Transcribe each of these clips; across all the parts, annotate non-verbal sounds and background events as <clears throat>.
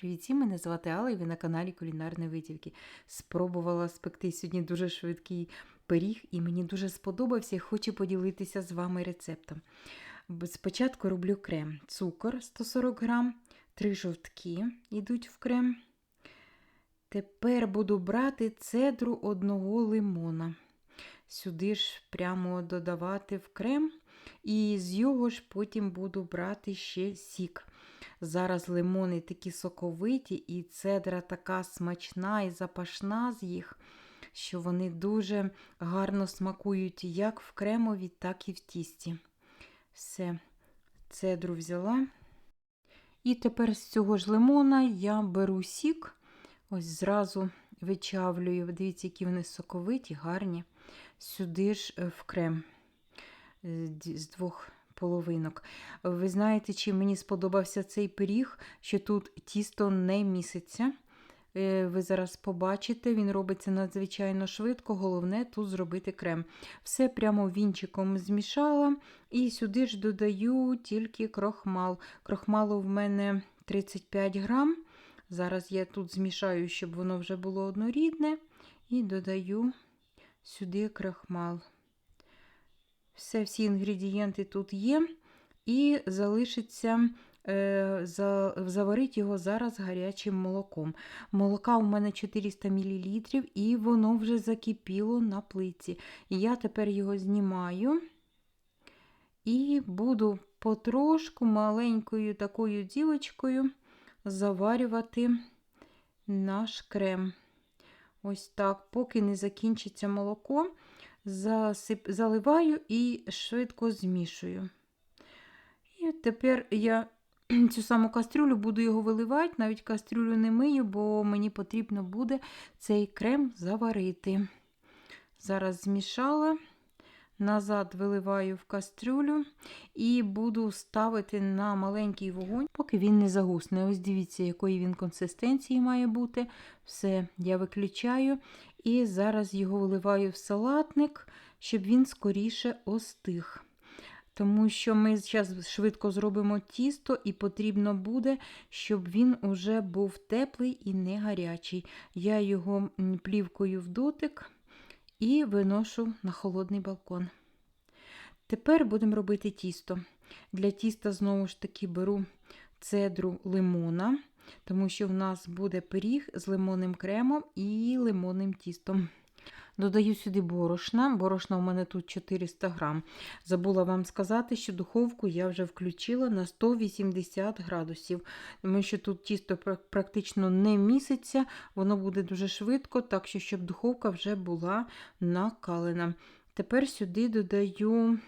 Привіт, мене звати Алла і ви на каналі Кулінарні Витівки. Спробувала спекти сьогодні дуже швидкий пиріг, і мені дуже сподобався і хочу поділитися з вами рецептом. Спочатку роблю крем. Цукор 140 грам, 3 жовтки йдуть в крем. Тепер буду брати цедру одного лимона. Сюди ж прямо додавати в крем, і з його ж потім буду брати ще сік. Зараз лимони такі соковиті, і цедра така смачна і запашна з їх, що вони дуже гарно смакують як в кремові, так і в тісті. Все, цедру взяла. І тепер з цього ж лимона я беру сік, ось зразу вичавлюю. Дивіться, які вони соковиті, гарні. Сюди ж е, в крем е, з двох половинок. Ви знаєте, чим мені сподобався цей пиріг, що тут тісто не міситься. Е, Ви зараз побачите, він робиться надзвичайно швидко. Головне тут зробити крем. Все прямо вінчиком змішала. І сюди ж додаю тільки крохмал. Крохмалу в мене 35 грам. Зараз я тут змішаю, щоб воно вже було однорідне. І додаю сюди крохмал. Все, всі інгредієнти тут є. І залишиться е, за, заварити його зараз гарячим молоком. Молока у мене 400 мл, і воно вже закипіло на плиці. Я тепер його знімаю і буду потрошку маленькою такою ділочкою заварювати наш крем. Ось так, поки не закінчиться молоко, засип... заливаю і швидко змішую. І тепер я <clears throat> цю саму кастрюлю буду його виливати, навіть кастрюлю не мию, бо мені потрібно буде цей крем заварити. Зараз змішала, назад виливаю в кастрюлю і буду ставити на маленький вогонь, поки він не загусне. Ось дивіться, якої він консистенції має бути. Все, я виключаю і зараз його виливаю в салатник, щоб він скоріше остиг. Тому що ми зараз швидко зробимо тісто, і потрібно буде, щоб він уже був теплий і не гарячий. Я його плівкою в дотик і виношу на холодний балкон. Тепер будемо робити тісто. Для тіста, знову ж таки, беру цедру лимона, тому що в нас буде пиріг з лимонним кремом і лимонним тістом. Додаю сюди борошна. Борошна у мене тут 400 грам. Забула вам сказати, що духовку я вже включила на 180 градусів, тому що тут тісто практично не місяця, воно буде дуже швидко, так що щоб духовка вже була накалена. Тепер сюди додаю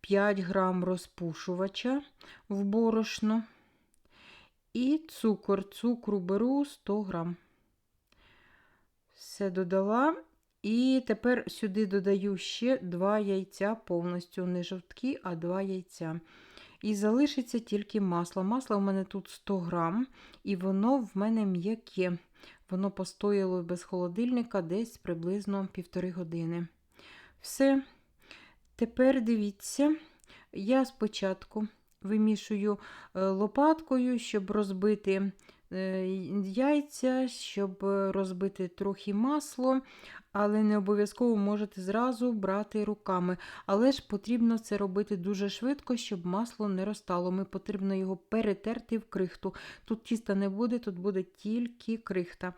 5 грам розпушувача в борошно. І цукор. Цукру беру 100 грам. Все додала. І тепер сюди додаю ще 2 яйця повністю, не жовтки, а 2 яйця. І залишиться тільки масло. Масло в мене тут 100 грам, і воно в мене м'яке. Воно постояло без холодильника десь приблизно півтори години. Все. Тепер дивіться, я спочатку вимішую е, лопаткою, щоб розбити яйця, щоб е, розбити трохи масло, але не обов'язково можете зразу брати руками. Але ж потрібно це робити дуже швидко, щоб масло не розтало. Ми потрібно його перетерти в крихту. Тут тіста не буде, тут буде тільки крихта.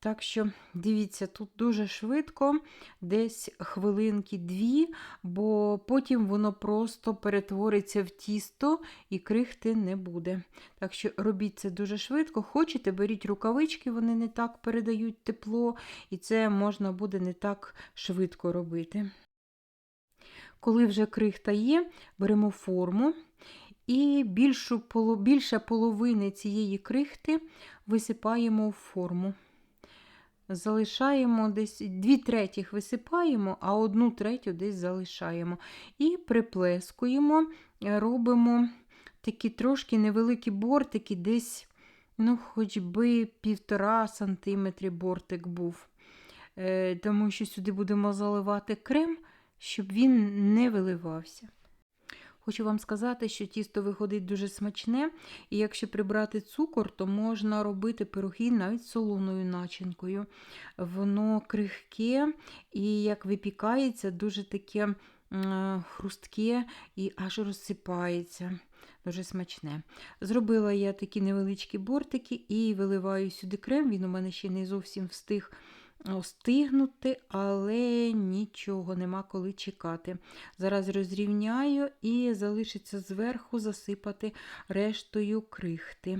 Так що, дивіться, тут дуже швидко, десь хвилинки дві, бо потім воно просто перетвориться в тісто і крихти не буде. Так що робіть це дуже швидко. Хочете, беріть рукавички, вони не так передають тепло, і це можна буде не так швидко робити. Коли вже крихта є, беремо форму і більшу, більше половини цієї крихти висипаємо в форму. Залишаємо десь дві третіх висипаємо, а одну третю десь залишаємо. І приплескуємо, е, робимо такі трошки невеликі бортики, десь, ну, хоч би півтора сантиметри бортик був. Е, Тому що сюди будемо заливати крем, щоб він не виливався. Хочу вам сказати, що тісто виходить дуже смачне, і якщо прибрати цукор, то можна робити пироги навіть солоною начинкою. Воно крихке і як випікається, дуже таке хрустке і аж розсипається. Дуже смачне. Зробила я такі невеличкі бортики і виливаю сюди крем. Він у мене ще не зовсім встиг остигнути, але нічого нема коли чекати. Зараз розрівняю і залишиться зверху засипати рештою крихти.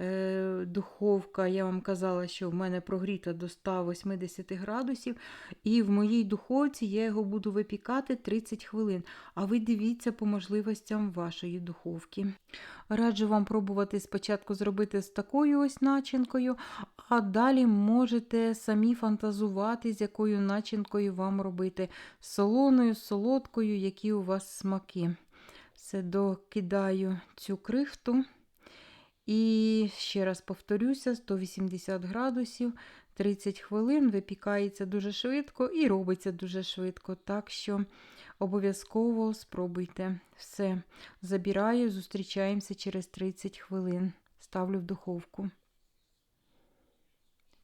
Е, Духовка, я вам казала, що в мене прогріта до 180 градусів, і в моїй духовці я його буду випікати 30 хвилин. А ви дивіться по можливостям вашої духовки. Раджу вам пробувати спочатку зробити з такою ось начинкою, а далі можете самі фантазувати, з якою начинкою вам робити солоною, солодкою, які у вас смаки. Все докидаю цю крихту. І ще раз повторюся: 180 градусів, 30 хвилин, випікається дуже швидко і робиться дуже швидко. Так що обов'язково спробуйте. Все, забираю, зустрічаємося через 30 хвилин. Ставлю в духовку.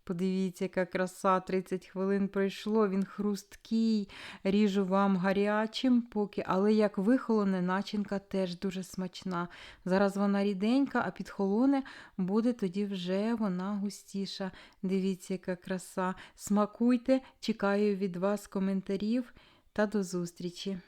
Подивіться, яка краса, 30 хвилин пройшло, він хрусткий, ріжу вам гарячим поки, але як вихолоне, начинка теж дуже смачна. Зараз вона ріденька, а підхолоне буде тоді вже вона густіша. Дивіться, яка краса. Смакуйте, чекаю від вас коментарів та до зустрічі!